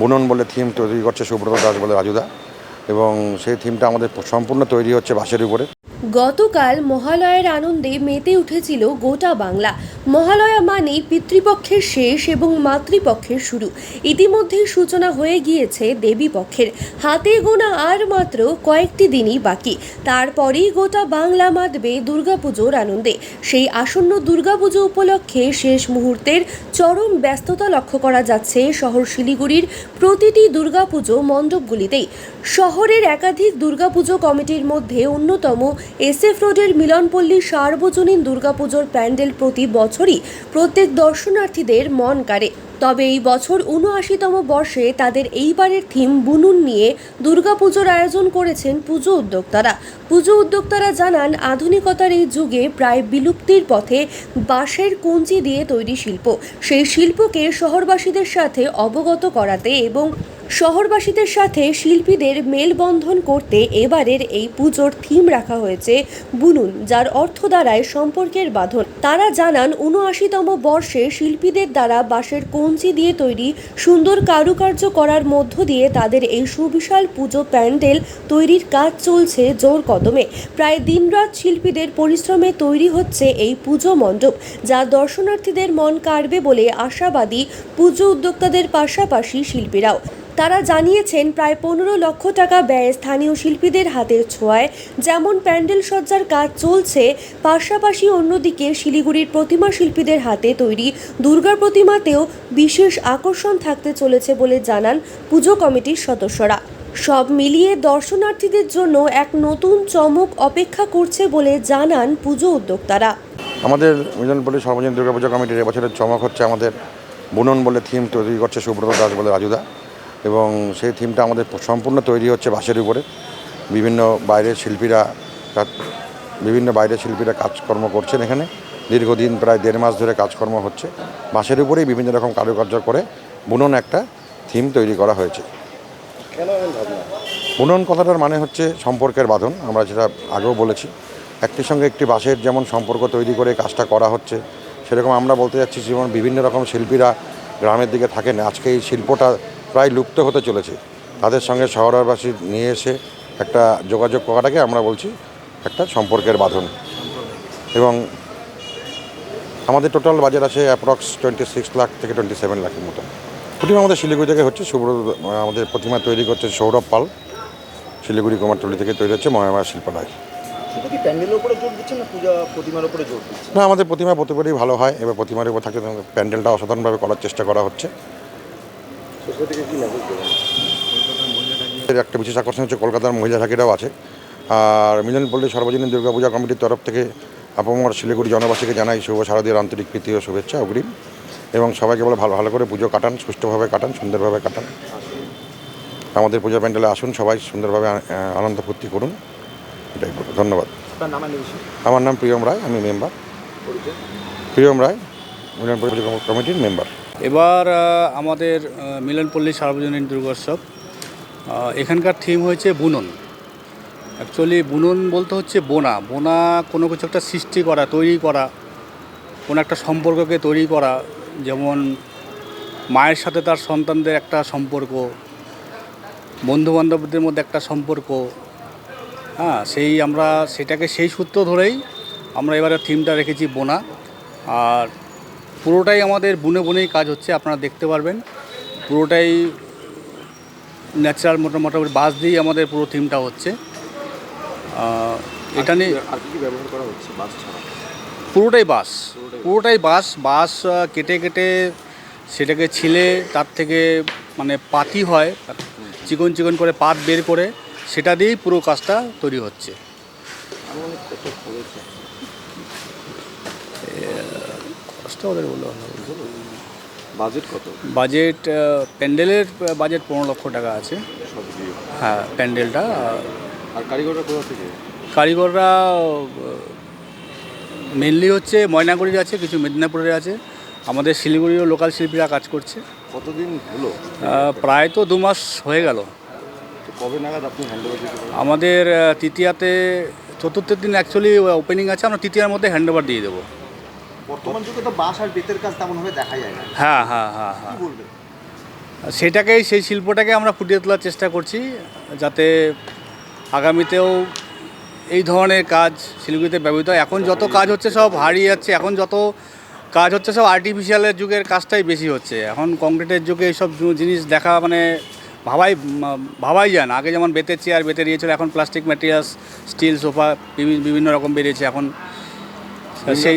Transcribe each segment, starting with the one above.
বুনন বলে থিম তৈরি করছে সুব্রত দাস বলে রাজুদা এবং সেই থিমটা আমাদের সম্পূর্ণ তৈরি হচ্ছে বাসের উপরে। গতকাল মহালয়ের আনন্দে মেতে উঠেছিল গোটা বাংলা। মহালয়া মানেই পিতৃপক্ষের শেষ এবং মাতৃপক্ষের শুরু। ইতিমধ্যেই সূচনা হয়ে গিয়েছে দেবী পক্ষের। হাতে গোনা আর মাত্র কয়েকটি দিনই বাকি। তারপরেই গোটা বাংলা মাতবে দুর্গাপুজোর আনন্দে। সেই আসন্ন দুর্গাপুজো উপলক্ষে শেষ মুহূর্তের চরম ব্যস্ততা লক্ষ্য করা যাচ্ছে শহর শিলিগুড়ির প্রতিটি দুর্গাপুজো মণ্ডপগুলিতেই। শহরের একাধিক দুর্গাপুজো কমিটির মধ্যে অন্যতম এসএফ রোডের মিলনপল্লী সার্বজনীন দুর্গাপুজোর প্যান্ডেল প্রতি বছরই প্রত্যেক দর্শনার্থীদের মন কাড়ে। তবে এই বছর উনআশিতম বর্ষে তাদের এইবারের থিম বুনুন নিয়ে দুর্গাপুজোর আয়োজন করেছেন পুজো উদ্যোক্তারা। পুজো উদ্যোক্তারা জানান, আধুনিকতার এই যুগে প্রায় বিলুপ্তির পথে বাঁশের কঞ্চি দিয়ে তৈরি শিল্প। সেই শিল্পকে শহরবাসীদের সাথে অবগত করাতে এবং শহরবাসীদের সাথে শিল্পীদের মেলবন্ধন করতে এবারের এই পুজোর থিম রাখা হয়েছে বুনুন, যার অর্থ দ্বারায় সম্পর্কের বাঁধন। তারা জানান, উনআশিতম বর্ষে শিল্পীদের দ্বারা বাঁশের কঞ্চি দিয়ে তৈরি সুন্দর কারুকার্য করার মধ্য দিয়ে তাদের এই সুবিশাল পুজো প্যান্ডেল তৈরির কাজ চলছে জোর কদমে। প্রায় দিনরাত শিল্পীদের পরিশ্রমে তৈরি হচ্ছে এই পুজো মণ্ডপ, যা দর্শনার্থীদের মন কাড়বে বলে আশাবাদী পুজো উদ্যোক্তাদের পাশাপাশি শিল্পীরাও। তারা জানিয়েছেন প্রায় পনেরো লক্ষ টাকা ব্যয়ে স্থানীয় শিল্পীদের হাতের ছোঁয়ায়। যেমন প্যান্ডেল সজ্জার কাজ চলছে, পাশাপাশি অন্যদিকে শিলিগুড়ির প্রতিমা শিল্পীদের হাতে তৈরি দুর্গা প্রতিমাতেও বিশেষ আকর্ষণ থাকতে চলেছে বলে জানান পুজো কমিটির সদস্যরা। সব মিলিয়ে দর্শনার্থীদের জন্য এক নতুন চমক অপেক্ষা করছে বলে জানান পুজো উদ্যোক্তারা। আমাদের মিলনপল্লী সর্বজনীন দুর্গাপূজা কমিটির এবছরের চমক হচ্ছে আমাদের বুনন বলে থিম তৈরি করছে সুব্রত দাস বলে রাজুদা। এবং সেই থিমটা আমাদের সম্পূর্ণ তৈরি হচ্ছে বাসের উপরে। বিভিন্ন বাইরের শিল্পীরা বিভিন্ন বাইরের শিল্পীরা কাজকর্ম করছেন এখানে। দীর্ঘদিন প্রায় দেড় মাস ধরে কাজকর্ম হচ্ছে। বাঁশের উপরেই বিভিন্ন রকম কারুকার্য করে বুনন একটা থিম তৈরি করা হয়েছে। বুনন কথাটার মানে হচ্ছে সম্পর্কের বাঁধন, আমরা যেটা আগেও বলেছি। একটির সঙ্গে একটি বাঁশের যেমন সম্পর্ক তৈরি করে কাজটা করা হচ্ছে, সেরকম আমরা বলতে যাচ্ছি যেমন বিভিন্ন রকম শিল্পীরা গ্রামের দিকে থাকেন। আজকে এই শিল্পটা প্রায় লুপ্ত হতে চলেছে। তাদের সঙ্গে শহরবাসী নিয়ে এসে একটা যোগাযোগ করাটাকে আমরা বলছি একটা সম্পর্কের বাঁধন। এবং আমাদের টোটাল বাজার আছে অ্যাপ্রক্স টোয়েন্টি সিক্স লাখ থেকে টোয়েন্টি সেভেন লাখের মতো। প্রতিমা আমাদের শিলিগুড়ি থেকে হচ্ছে শুভ্র আমাদের প্রতিমা তৈরি করছে সৌরভ পাল। শিলিগুড়ি কুমারটুলি থেকে তৈরি হচ্ছে মহামায়া শিল্পালয় না আমাদের প্রতিমা প্রতিবারই ভালো হয় এবার প্রতিমার উপর থাকতে প্যান্ডেলটা অসাধারণভাবে করার চেষ্টা করা হচ্ছে। একটা বিশেষ আকর্ষণ হচ্ছে কলকাতার মহিলা ঠাকিরাও আছে। আর মিলনপল্লী সর্বজনীন দুর্গাপূজা কমিটির তরফ থেকে আপামর শিলিগুড়ি জনবাসীকে জানাই শুভ শারদীয় আন্তরিক প্রীতি ও শুভেচ্ছা অগ্রিম। এবং সবাইকে বলে ভালো ভালো করে পুজো কাটান সুষ্ঠুভাবে কাটান সুন্দরভাবে কাটান। আমাদের পূজা প্যান্ডেলে আসুন সবাই সুন্দরভাবে আনন্দ ফুর্তি করুন। এটাই বলব। ধন্যবাদ। আমার নাম প্রিয়ম রায় আমি মেম্বার। প্রিয়ম রায় মিলনপল্লী পুজো কমিটির মেম্বার। এবার আমাদের মিলনপল্লী সার্বজনীন দুর্গোৎসব। এখানকার থিম হয়েছে বুনন। অ্যাকচুয়ালি বুনন বলতে হচ্ছে বোনা। বোনা কোনো কিছু একটা সৃষ্টি করা, তৈরি করা, কোনো একটা সম্পর্ককে তৈরি করা, যেমন মায়ের সাথে তার সন্তানদের একটা সম্পর্ক, বন্ধুবান্ধবদের মধ্যে একটা সম্পর্ক। হ্যাঁ সেই আমরা, সেটাকে সেই সূত্র ধরেই আমরা এবারে থিমটা রেখেছি বোনা। আর পুরোটাই আমাদের বুনে বুনেই কাজ হচ্ছে আপনারা দেখতে পারবেন। পুরোটাই ন্যাচারাল মোটা মোটামুটি বাস দিয়েই আমাদের পুরো থিমটা হচ্ছে। এটা নিয়ে আর কি কি ব্যবহার করা হচ্ছে বাস ছাড়া? পুরোটাই বাস পুরোটাই। বাস বাস কেটে কেটে সেটাকে ছিলে তার থেকে মানে পাতি হয় চিকন চিকন করে পাত বের করে সেটা দিয়েই পুরো কাজটা তৈরি হচ্ছে। কষ্ট ওদের বললে। বাজেট কত? বাজেট প্যান্ডেলের বাজেট পনেরো লক্ষ টাকা আছে। হ্যাঁ প্যান্ডেলটা। আর কারিগররা কোথা থেকে? কারিগররা মেনলি হচ্ছে ময়নাগুড়ির আছে কিছু মেদিনীপুরের আছে। আমাদের শিলিগুড়িও লোকাল শিল্পীরা কাজ করছে। কতদিন হলো? প্রায় তো দু মাস হয়ে গেল। কবে নাগাদ আপনি আমাদের তৃতীয়াতে চতুর্থের দিন অ্যাকচুয়ালি ওপেনিং আছে আমরা তৃতীয়ার মধ্যে হ্যান্ড ওভার দিয়ে দেবো। বর্তমান যুগে তো বাঁশ আর বেতের কাজ তেমনভাবে দেখা যায় না। হ্যাঁ হ্যাঁ হ্যাঁ হ্যাঁ। কি বলবেন? সেটাকেই সেই শিল্পটাকে আমরা ফুটিয়ে তোলার চেষ্টা করছি যাতে আগামীতেও এই ধরনের কাজ শিলিগুড়িতে ব্যবহৃত হয়। এখন যত কাজ হচ্ছে সব হারিয়ে যাচ্ছে। এখন যত কাজ হচ্ছে সব আর্টিফিশিয়ালের যুগের কাজটাই বেশি হচ্ছে। এখন কংক্রিটের যুগে এইসব জিনিস দেখা মানে ভাবাই ভাবাই যায় না। আগে যেমন বেতের চেয়ার বেতের ইয়ে ছিল এখন প্লাস্টিক ম্যাটেরিয়ালস স্টিল সোফা বিভিন্ন রকম বেরিয়েছে। এখন সেই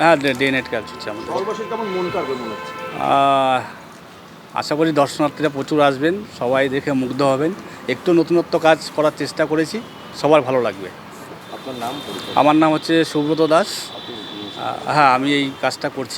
হ্যাঁ ডে কাজ হচ্ছে? আমাদের আশা করি দর্শনার্থীরা প্রচুর আসবেন সবাই দেখে মুগ্ধ হবেন। একটু নতুনত্ব কাজ করার চেষ্টা করেছি সবার ভালো লাগবে। আপনার নাম আমার নাম হচ্ছে সুব্রত দাস। হ্যাঁ আমি এই কাজটা করছি।